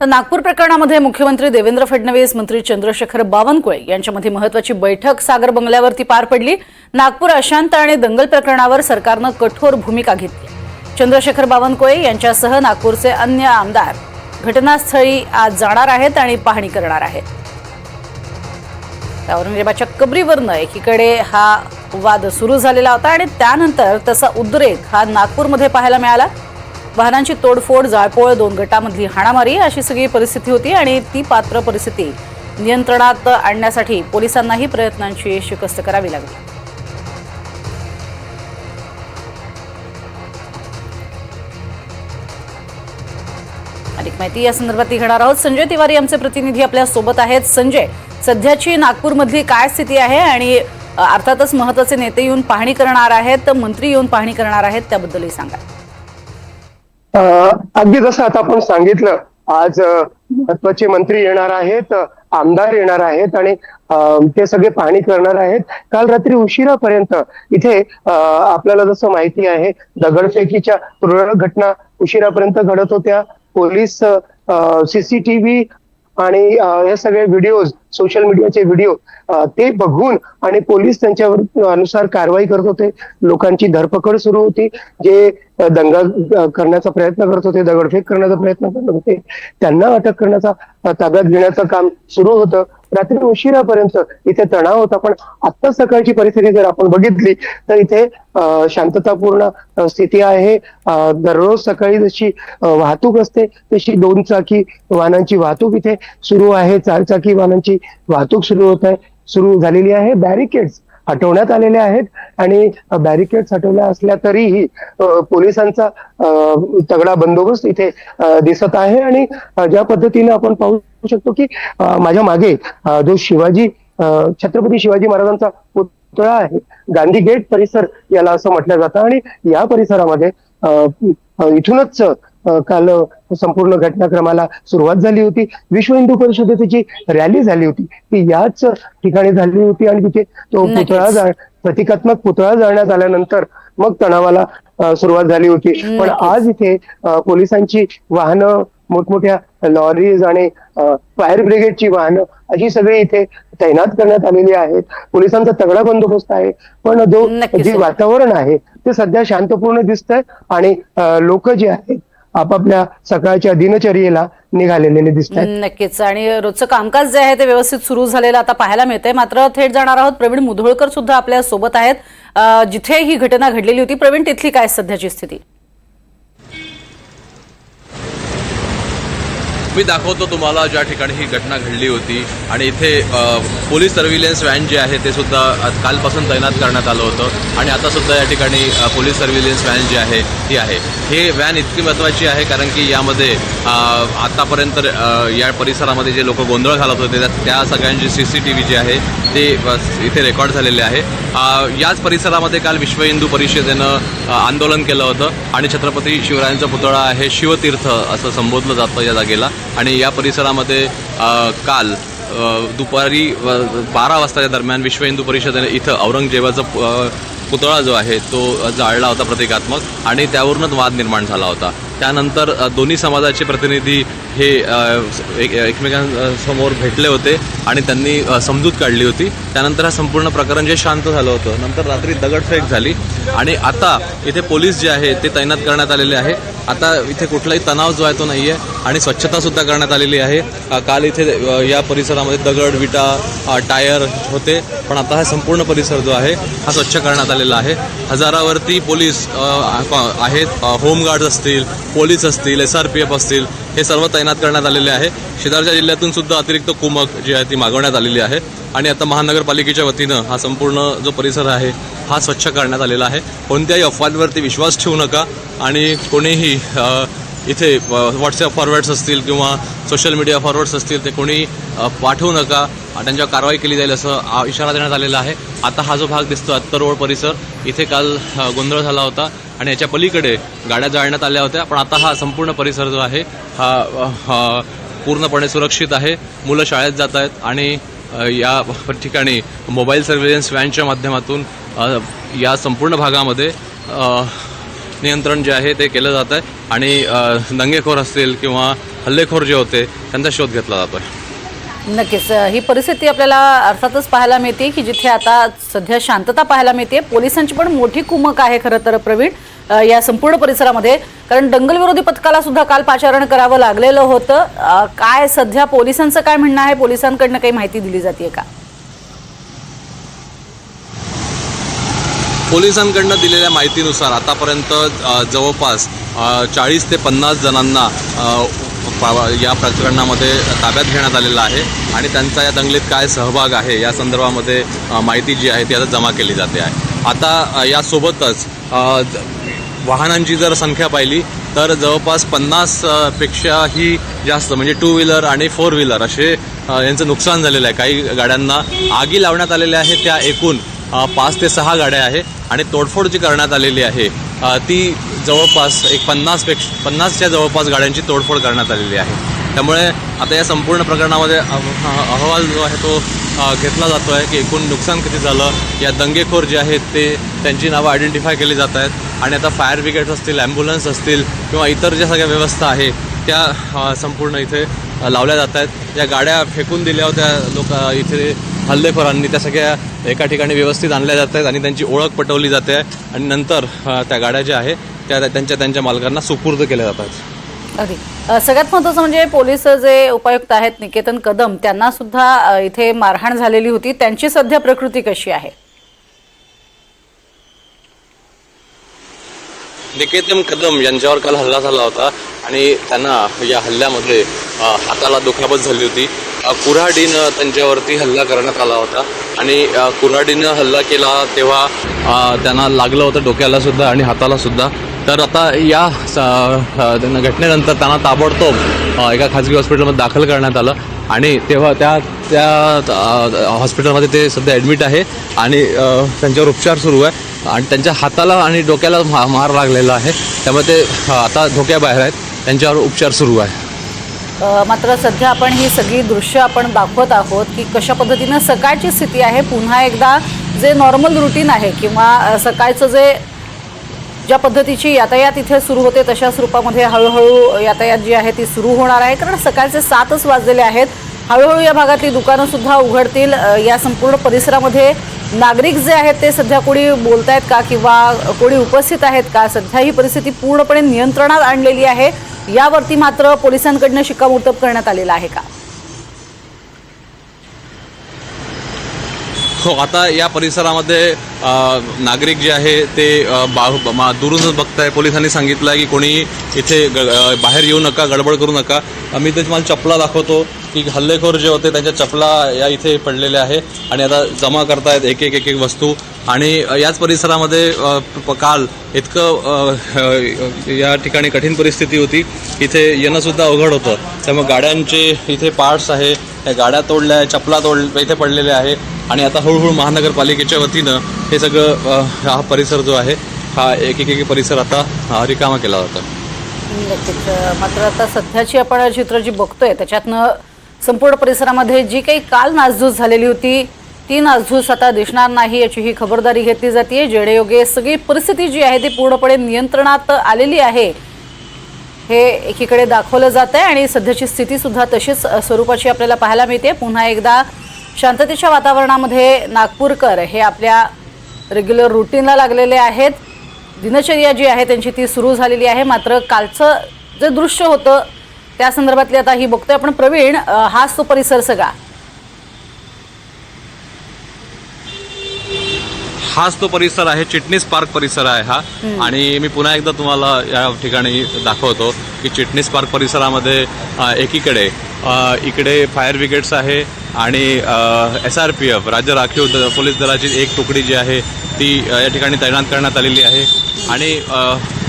तर नागपूर प्रकरणामध्ये मुख्यमंत्री देवेंद्र फडणवीस मंत्री चंद्रशेखर बावनकुळे यांच्यामध्ये महत्वाची बैठक सागर बंगल्यावरती पार पडली. नागपूर अशांत आणि दंगल प्रकरणावर सरकारनं कठोर भूमिका घेतली. चंद्रशेखर बावनकुळे यांच्यासह नागपूरचे अन्य आमदार घटनास्थळी आज जाणार आहेत आणि पाहणी करणार आहेत. त्या औरंगजेबाच्या कबरीवरनं एकीकडे हा वाद सुरू झालेला होता आणि त्यानंतर तसा उद्रेक हा नागपूरमध्ये पाहायला मिळाला. वाहनांची तोडफोड जाळपोळ दोन गटामधली हाणामारी अशी सगळी परिस्थिती होती आणि ती पात्र परिस्थिती नियंत्रणात आणण्यासाठी पोलिसांनाही प्रयत्नांची शिकस्त करावी लागली. अधिक माहिती या संदर्भात घेणार आहोत. संजय तिवारी आमचे प्रतिनिधी आपल्यासोबत आहेत. संजय सध्याची नागपूरमधली काय स्थिती आहे आणि अर्थातच महत्त्वाचे नेते येऊन पाहणी करणार आहेत मंत्री येऊन पाहणी करणार आहेत त्याबद्दलही सांगा. अगदी जसं आता आपण सांगितलं आज महत्त्वाचे मंत्री येणार आहेत आमदार येणार आहेत आणि ते सगळे पाहणी करणार आहेत. काल रात्री उशिरापर्यंत इथे आपल्याला जसं माहिती आहे दगडफेकीच्या तुरळक घटना उशिरापर्यंत घडत होत्या. पोलीस सीसीटीव्ही आणि हे सगळे व्हिडिओज सोशल मीडियाचे व्हिडिओ ते बघून आणि पोलीस त्यांच्यावर अनुसार कारवाई करत होते. लोकांची धरपकड सुरू होती. जे दंगा करण्याचा प्रयत्न करत होते दगडफेक करण्याचा प्रयत्न करत होते त्यांना अटक करण्याचा ताब्यात घेण्याचं काम सुरू होतं. रात्री उशिरापर्यंत इथे तणाव होता. पण आता सकाळची परिस्थिती जर आपण बघितली तर इथे शांततापूर्ण स्थिती आहे. दररोज सकाळी जशी वाहतूक असते तशी दोन चाकी वाहनांची वाहतूक इथे सुरू आहे. चार चाकी वाहनांची वाहतूक सुरू होत आहे सुरू झालेली आहे. बॅरिकेड्स हटवण्यात आलेले आहेत आणि बॅरिकेड्स हटवल्या असल्या तरीही पोलिसांचा तगडा बंदोबस्त इथे दिसत आहे. आणि ज्या पद्धतीने आपण पाहू शकतो की माझ्या मागे जो शिवाजी छत्रपती शिवाजी महाराजांचा पुतळा आहे गांधी गेट परिसर याला असं म्हटलं जातं. आणि या परिसरामध्ये इथूनच काल संपूर्ण घटनाक्रमाला सुरुवात झाली होती विश्व हिंदू परिषदेची रॅली झाली होती ती याच ठिकाणी झाली होती आणि तिथे तो. पुतळा जा- प्रतिकात्मक पुतळा जाळण्यात आल्यानंतर मग तणावाला सुरुवात झाली होती पण. आज इथे पोलिसांची वाहनं मोठमोठ्या लॉरीज आणि फायर ब्रिगेडची वाहनं अशी सगळी इथे तैनात करण्यात आलेली आहेत पोलिसांचा तगडा बंदोबस्त आहे पण जो. जे वातावरण आहे ते सध्या शांतपूर्ण दिसतंय आणि लोक जे आहेत आपापल्या सकाळच्या दिनचर्येला निघालेले दिसत आहेत नक्कीच. आणि रोजचं कामकाज जे आहे ते व्यवस्थित सुरू झालेलं आता पाहायला मिळतंय. मात्र थेट जाणार आहोत. प्रवीण मुधोळकर सुद्धा आपल्यासोबत आहेत. जिथे ही घटना घडलेली होती प्रवीण तिथली काय सध्याची स्थिती? मी दाखवतो तुम्हाला ज्या ठिकाणी ही घटना घडली होती. आणि इथे पोलीस सर्व्हिलन्स व्हॅन जे आहे ते सुद्धा कालपासून तैनात करण्यात आलं होतं. आणि आता सुद्धा या ठिकाणी पोलीस सर्व्हिलन्स व्हॅन जी आहे ती आहे. हे व्हॅन इतकी महत्त्वाची आहे कारण की यामध्ये आतापर्यंत या परिसरामध्ये जे लोक गोंधळ घालत होते त्या- त्या सगळ्यांची सी सी टी व्ही जी आहे ते इथे रेकॉर्ड झालेले आहे. याच परिसरामध्ये काल विश्व हिंदू परिषदेनं आंदोलन केलं होतं. आणि छत्रपती शिवरायांचा पुतळा आहे शिवतीर्थ असं संबोधलं जातं या जागेला. आणि या परिसरामध्ये काल दुपारी बारा वाजताच्या दरम्यान विश्व हिंदू परिषदेने इथं औरंगजेबाचा पुतळा जो आहे तो जाळला होता प्रतिकात्मक आणि त्यावरूनच वाद निर्माण झाला होता. त्यानंतर दोन्ही समाजाचे प्रतिनिधी हे एक- एकमेकांसमोर भेटले होते आणि त्यांनी समजूत काढली होती. त्यानंतर हा संपूर्ण प्रकरण जे शांत झालं होतं नंतर रात्री दगडफेक झाली आणि आता इथे पोलीस जे आहे ते तैनात करण्यात आलेले आहे. आता इथे कुठलाही तणाव जो आहे तो नाही आहे आणि स्वच्छता सुद्धा करण्यात आलेली आहे. काल इथे या परिसरामध्ये दगड विटा टायर होते पण आता हा संपूर्ण परिसर जो आहे हा स्वच्छ करण्यात आलेला आहे. हजारावरती पोलीस आहेत. होमगार्ड होमगार्ड्स असतील पोलीस असतील एस आर पी एफ असतील हे सर्व तैनात करण्यात आलेले आहे. शेजारच्या जिल्ह्यातून सुद्धा अतिरिक्त कुमक जी आहे ती मागवण्यात आलेली आहे. आणि आता महानगरपालिकेच्या वतीनं हा संपूर्ण जो परिसर आहे हा स्वच्छ करण्यात आलेला आहे. कोणत्याही अफवांवरती विश्वास ठेवू नका. आणि कोणीही इथे व्हॉट्सअप फॉरवर्ड्स असतील किंवा सोशल मीडिया फॉरवर्ड्स असतील ते कोणी पाठवू नका. त्यांच्यावर कारवाई केली जाईल असं इशारा देण्यात आलेला आहे. आता हा जो भाग दिसतो अत्तर रोड परिसर इथे काल गोंधळ झाला होता. आणि याच्या पलीकडे गाड्या जाळण्यात आल्या होत्या. पण आता हा संपूर्ण परिसर जो आहे हा हा पूर्णपणे सुरक्षित आहे. मुलं शाळेत जात आहेत आणि या ठिकाणी मोबाईल सर्व्हिलन्स व्हॅनच्या माध्यमातून या संपूर्ण भागामध्ये नियंत्रण जे आहे ते केलं जात आहे. आणि दंगेखोर असतील किंवा हल्लेखोर जे होते त्यांचा शोध घेतला जातो आहे नक्कीच. ही परिस्थिती आपल्याला अर्थातच पाहायला मिळते की जिथे आता सध्या शांतता पाहायला मिळते पोलिसांची पण मोठी कुमक आहे खरं तर प्रवीण या संपूर्ण परिसरामध्ये. कारण दंगल विरोधी पथकाला सुद्धा काल पाचारण करावं लागलेलं होतं. काय सध्या पोलिसांचं काय म्हणणं आहे? पोलिसांकडनं काही माहिती दिली जाते का? पोलिसांकडनं दिलेल्या माहितीनुसार आतापर्यंत जवळपास चाळीस ते पन्नास जणांना पावा पा- या प्रकरणामध्ये ताब्यात घेण्यात आलेलं आहे आणि त्यांचा या दंगलीत काय सहभाग आहे या संदर्भामध्ये माहिती जी आहे ती आता जमा केली जाते आहे. आता यासोबतच वाहनांची जर संख्या पाहिली तर जवळपास पन्नासपेक्षाही जास्त म्हणजे टू व्हीलर आणि फोर व्हीलर असे यांचं नुकसान झालेलं आहे. काही गाड्यांना आगी लावण्यात आलेल्या आहेत त्या एकूण पाच ते सहा गाड्या आहे आणि तोडफोड जी करण्यात आलेली आहे. ती जवळपास एक पन्नास पेक्ष पन्नासच्या जवळपास गाड्यांची तोडफोड करण्यात आलेली आहे. त्यामुळे आता या संपूर्ण प्रकरणामध्ये अह- अहवाल जो आहे तो घेतला जातो आहे की एकूण नुकसान किती झालं या दंगेखोर जे आहेत ते त्यांची नावं आयडेंटिफाय केली जात आहेत आणि आता फायर ब्रिगेड्स असतील ॲम्ब्युलन्स असतील किंवा इतर ज्या सगळ्या व्यवस्था आहे त्या संपूर्ण इथे लावल्या जात आहेत. या गाड्या फेकून दिल्या होत्या लोक इथे हल्लेखोरांनी त्या सगळ्या एका ठिकाणी व्यवस्थित आणल्या जात आहेत आणि त्यांची ओळख पटवली जाते आणि नंतर त्या गाड्या ज्या आहे त्या त्यांच्या त्यांच्या मालकांना सुपूर्द केल्या जातात. अगदी. सगळ्यात महत्त्वाचं म्हणजे पोलीस जे उपायुक्त आहेत निकेतन कदम त्यांना सुद्धा इथे मारहाण झालेली होती. त्यांची सध्या प्रकृती कशी आहे? निकेतन कदम यांच्यावर काल हल्ला झाला होता आणि त्यांना या हल्ल्यामध्ये हाताला दुखापत झाली होती. कुऱ्हाडीनं त्यांच्यावरती हल्ला करण्यात आला होता. आणि कुऱ्हाडीनं हल्ला केला तेव्हा त्यांना लागलं होतं डोक्याला सुद्धा आणि हाताला सुद्धा. तर आता या स- त्यांना घटनेनंतर त्यांना ताबडतोब एका खाजगी हॉस्पिटलमध्ये दाखल करण्यात आलं. आणि तेव्हा त्या त्या हॉस्पिटलमध्ये ते सध्या ॲडमिट आहे आणि त्यांच्यावर उपचार सुरू आहे. आणि त्यांच्या हाताला आणि डोक्याला मा- मार लागलेला आहे. त्यामुळे ते आता धोक्याबाहेर आहेत. त्यांच्यावर उपचार सुरू आहे. मात्र सध्या आपण ही सगळी दृश्य आपण दाखवत आहोत की कशा पद्धतीनं सकाळची स्थिती आहे. पुन्हा एकदा जे नॉर्मल रुटीन आहे किंवा सकाळचं जे ज्या पद्धतीची यातायात इथे सुरू होते तशा स्वरूपामध्ये हळूहळू यातायात जी आहे ती सुरू होणार आहे. कारण सकाळचे सातच वाजलेले आहेत. हळूहळू या भागातली दुकानंसुद्धा उघडतील. या संपूर्ण परिसरामध्ये नागरिक जे आहेत ते सध्या कोणी बोलतायत का किंवा कोणी उपस्थित आहेत का? सध्या ही परिस्थिती पूर्णपणे नियंत्रणात आणलेली आहे. यावरती मात्र पोलिसांकडनं शिक्कामोर्तब करण्यात आलेलं आहे का? हो आता या परिसरामध्ये नागरिक जे आहे ते बा- मा- दुरूनच बघताय. पोलिसांनी सांगितलं आहे की कोणी इथे ग- बाहेर येऊ नका गडबड करू नका. आम्ही ते तुम्हाला चपला दाखवतो की हल्लेखोर जे होते त्यांच्या चपला या इथे पडलेल्या आहे आणि आता जमा करतायत एक एक एक एक वस्तू. आणि याच परिसरामध्ये प- काल इतकं या ठिकाणी कठीण परिस्थिती होती. इथे येणंसुद्धा अवघड होतं. त्यामुळे गाड्यांचे इथे पार्ट्स आहे गाड्या तोडल्या चपला तोड इथे पडलेल्या आहे. आणि आता हळूहळू महानगरपालिकेच्या वतीनं हे सगळं हा परिसर जो आहे हा एक एक एक परिसर आता रिकामा केला जातो मात्र आता सध्याची आपण चित्र जी बघतोय त्याच्यातनं संपूर्ण परिसरामध्ये जी काही काल नासधूस झालेली होती ती नासधूस आता दिसणार नाही याची ही खबरदारी घेतली जाते जेडेयोगे सगळी परिस्थिती जी आहे ती पूर्णपणे नियंत्रणात आलेली आहे. हे एकीकडे दाखवलं जात आहे आणि सध्याची स्थिती सुद्धा तशीच स्वरूपाची आपल्याला पाहायला मिळते. पुन्हा एकदा शांततेच्या वातावरणामध्ये नागपूरकर हे आपल्या रेग्युलर रुटीनला लागलेले आहेत. दिनचर्या जी आहे त्यांची ती सुरू झालेली आहे. मात्र कालचं जे दृश्य होतं त्या संदर्भातली आता ही बघतोय आपण. प्रवीण हाच तो परिसर सगळा. हाच तो परिसर आहे चिटणीस पार्क परिसर आहे हा. आणि मी पुन्हा एकदा तुम्हाला या ठिकाणी दाखवतो की चिटणीस पार्क परिसरामध्ये एकीकडे इकडे फायर ब्रिगेड्स आहे आणि एस आर पी एफ राज्य राखीव द- पोलीस दलाची एक तुकडी जी आहे ती या ठिकाणी तैनात करण्यात आलेली आहे. आणि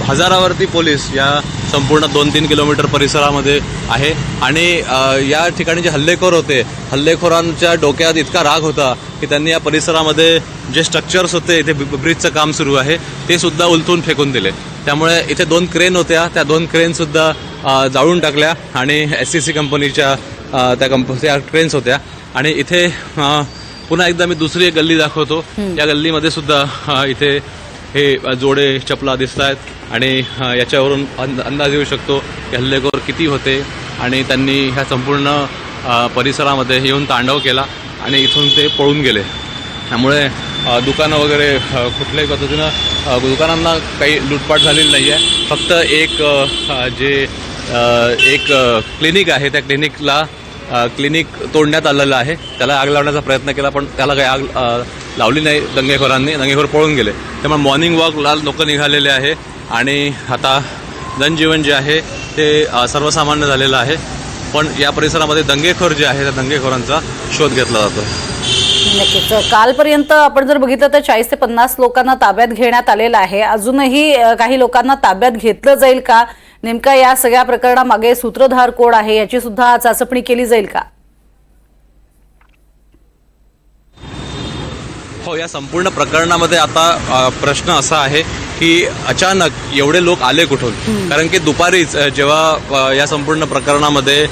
हजारावरती पोलीस या संपूर्ण दोन तीन किलोमीटर परिसरामध्ये आहे. आणि या ठिकाणी जे हल्लेखोर होते हल्लेखोरांच्या डोक्यात इतका राग होता की त्यांनी या परिसरामध्ये जे स्ट्रक्चर्स होते इथे ब्रिजचं काम सुरू आहे ते सुद्धा उलथून फेकून दिले. त्यामुळे इथे दोन क्रेन होत्या त्या दोन क्रेनसुद्धा जाळून टाकल्या. आणि एस सी सी कंपनीच्या त्या कंप त्या क्रेन्स होत्या. आणि इथे पुन्हा एकदा मी दुसरी एक गल्ली दाखवतो. या गल्लीमध्ये सुद्धा इथे हे जोडे चपला दिसत आहेत आणि याच्यावरून अंद अंदाज येऊ शकतो की हल्लेखोर किती होते. आणि त्यांनी ह्या संपूर्ण परिसरामध्ये येऊन तांडव केला आणि इथून ते पळून गेले. त्यामुळे दुकानं वगैरे कुठल्याही पद्धतीनं दुकानांना काही लूटपाट झालेली नाही आहे फक्त एक जे एक क्लिनिक आहे त्या क्लिनिकला क्लिनिक तोडण्यात आलेलं आहे. त्याला आग लावण्याचा प्रयत्न केला पण त्याला काही आग लावली नाही दंगेखोरांनी. दंगेखोर पळून गेले. त्यामुळे मॉर्निंग वॉकला लोक निघालेले आहे. आणि आता जनजीवन जे आहे ते सर्वसामान्य झालेलं आहे. पण या परिसरामध्ये दंगेखोर जे आहे त्या दंगेखोरांचा शोध घेतला जातो नक्कीच. कालपर्यंत आपण जर बघितलं तर चाळीस ते पन्नास लोकांना ताब्यात घेण्यात आलेलं आहे. अजूनही काही लोकांना ताब्यात घेतलं जाईल का? नेमका या सगळ्या प्रकरणामागे सूत्रधार कोण आहे याची सुद्धा चाचपणी केली जाईल का? हो या संपूर्ण प्रकरणामध्ये आता प्रश्न असा आहे की अचानक एवढे लोक आले कुठून? कारण की दुपारीच जेव्हा या संपूर्ण प्रकरणामध्ये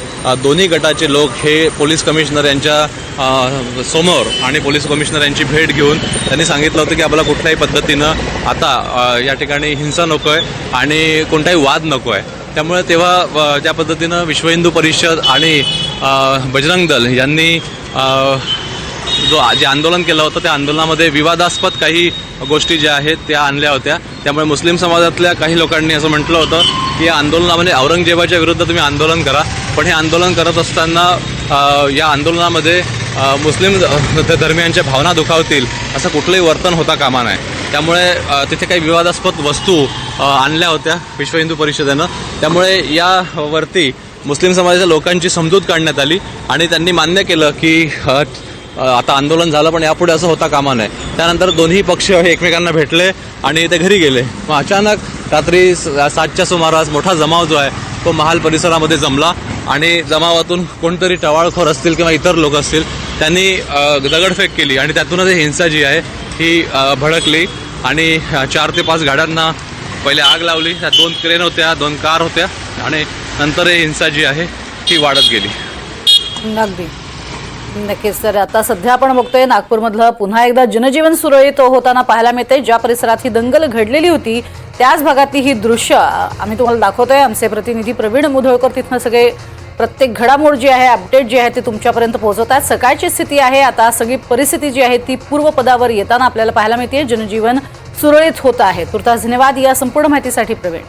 दोन्ही गटाचे लोक हे पोलीस कमिशनर यांच्या समोर आणि पोलीस कमिशनर यांची भेट घेऊन त्यांनी सांगितलं होतं की आपल्याला कुठल्याही पद्धतीनं आता या ठिकाणी हिंसा नको आहे आणि कोणताही वाद नको आहे. त्यामुळे तेव्हा ज्या पद्धतीनं विश्व हिंदू परिषद आणि बजरंग दल यांनी जो जे आंदोलन केलं होतं त्या आंदोलनामध्ये विवादास्पद काही गोष्टी ज्या आहेत त्या आणल्या होत्या. त्यामुळे मुस्लिम समाजातल्या काही लोकांनी असं म्हटलं होतं की या आंदोलनामध्ये औरंगजेबाच्या विरुद्ध तुम्ही आंदोलन करा. पण हे आंदोलन करत असताना या आंदोलनामध्ये मुस्लिम धर्मियांच्या भावना दुखावतील असं कुठलंही वर्तन होता कामा नाही त्यामुळे तिथे काही विवादास्पद वस्तू आणल्या होत्या विश्व हिंदू परिषदेनं. त्यामुळे यावरती मुस्लिम समाजाच्या लोकांची समजूत काढण्यात आली आणि त्यांनी मान्य केलं की आता आंदोलन झालं पण यापुढे असं होता कामा नये. त्यानंतर दोन्ही पक्ष हे एकमेकांना भेटले आणि ते घरी गेले. मग अचानक रात्री सातच्या सुमारास मोठा जमाव जो आहे तो महाल परिसरामध्ये जमला आणि जमावातून कोणतरी टवाळखोर असतील किंवा इतर लोक असतील त्यांनी दगडफेक केली आणि त्यातूनच ही हिंसा जी आहे ही भडकली आणि चार ते पाच गाड्यांना पहिले आग लावली. त्या दोन क्रेन होत्या दोन कार होत्या आणि नंतर ही हिंसा जी आहे ती वाढत गेली. अगदी. नक्कीच तर आता सध्या आपण बघतोय नागपूरमधलं पुन्हा एकदा जनजीवन सुरळीत होताना पाहायला मिळते ज्या परिसरात ही दंगल घडलेली होती त्याच भागातली ही दृश्य आम्ही तुम्हाला दाखवतोय. आमचे प्रतिनिधी प्रवीण मुधोळकर तिथनं सगळे प्रत्येक घडामोड जी आहे अपडेट जी आहे ते तुमच्यापर्यंत पोहोचवत आहेत. सकाळची स्थिती आहे आता सगळी परिस्थिती जी आहे ती पूर्वपदावर येताना आपल्याला पाहायला मिळते जनजीवन सुरळीत होत आहे. तुर्तास धन्यवाद या संपूर्ण माहितीसाठी प्रवीण.